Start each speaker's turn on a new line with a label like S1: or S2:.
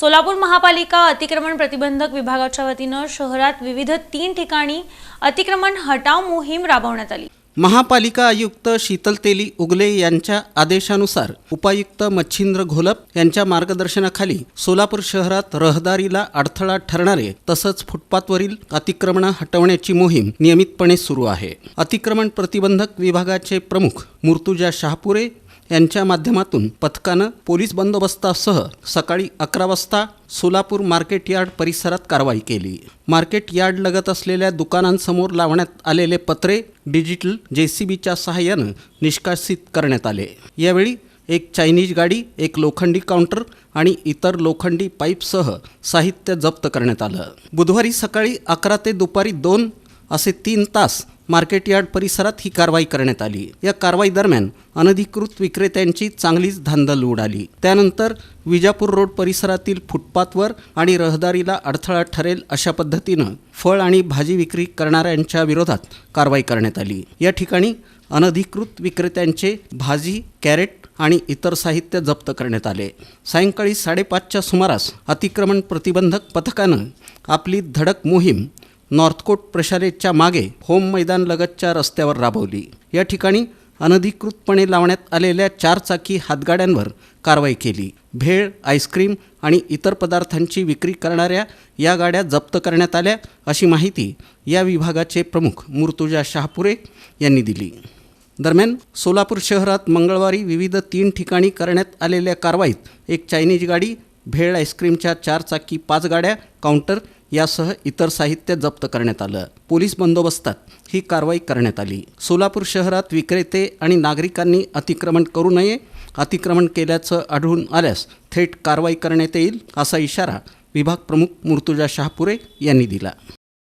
S1: सोलापूर महापालिका अतिक्रमण प्रतिबंधक विभागाच्या वतीनं शहरात विविध तीन ठिकाणी अतिक्रमण हटाव मोहीम राबवण्यात आली.
S2: महापालिका आयुक्त शीतल तेली उगले यांच्या आदेशानुसार उपायुक्त मच्छिंद्र घोलप यांच्या मार्गदर्शनाखाली सोलापूर शहरात रहदारीला अडथळा ठरणारे तसंच फुटपाथवरील अतिक्रमणं हटवण्याची मोहीम नियमितपणे सुरू आहे. अतिक्रमण प्रतिबंधक विभागाचे प्रमुख मुर्तुजा शहापुरे यांच्या माध्यमातून पथकानं पोलीस बंदोबस्तासह सकाळी अकरा वाजता सोलापूर मार्केट यार्ड परिसरात कारवाई केली. मार्केट यार्ड लगत असलेल्या दुकानांसमोर लावण्यात आलेले पत्रे डिजिटल जेसीबीच्या सहाय्यानं निष्कासित करण्यात आले. यावेळी एक चायनीज गाडी एक लोखंडी काउंटर आणि इतर लोखंडी पाईपसह साहित्य जप्त करण्यात आलं. बुधवारी सकाळी अकरा ते दुपारी दोन असे तीन तास मार्केट यार्ड परिसरात ही कारवाई करण्यात आली. या कारवाई दरम्यान अनधिकृत विक्रेत्यांची चांगलीच धांदल उडाली. त्यानंतर विजापूर रोड परिसरातील फुटपाथवर आणि रहदारीला अडथळा ठरेल अशा पद्धतीनं फळ आणि भाजी विक्री करणाऱ्यांच्या विरोधात कारवाई करण्यात आली. या ठिकाणी अनधिकृत विक्रेत्यांचे भाजी कॅरेट आणि इतर साहित्य जप्त करण्यात आले. सायंकाळी साडेपाचच्या सुमारास अतिक्रमण प्रतिबंधक पथकानं आपली धडक मोहीम नॉर्थकोट प्रशालेच्या मागे होम मैदान लगतच्या रस्त्यावर राबवली. या ठिकाणी अनधिकृतपणे लावण्यात आलेल्या चारचाकी हातगाड्यांवर कारवाई केली. भेळ आईस्क्रीम आणि इतर पदार्थांची विक्री करणाऱ्या या गाड्या जप्त करण्यात आल्या अशी माहिती या विभागाचे प्रमुख मुर्तुजा शहापुरे यांनी दिली. दरम्यान सोलापूर शहरात मंगळवारी विविध तीन ठिकाणी करण्यात आलेल्या कारवाईत एक चायनीज गाडी भेळ आईस्क्रीमच्या चारचाकी पाच गाड्या काउंटर यासह इतर साहित्य जप्त करण्यात आलं. पोलीस बंदोबस्तात ही कारवाई करण्यात आली. सोलापूर शहरात विक्रेते आणि नागरिकांनी अतिक्रमण करू नये अतिक्रमण केल्याचं आढळून आल्यास थेट कारवाई करण्यात येईल असा इशारा विभाग प्रमुख मुर्तुजा शहापुरे यांनी दिला.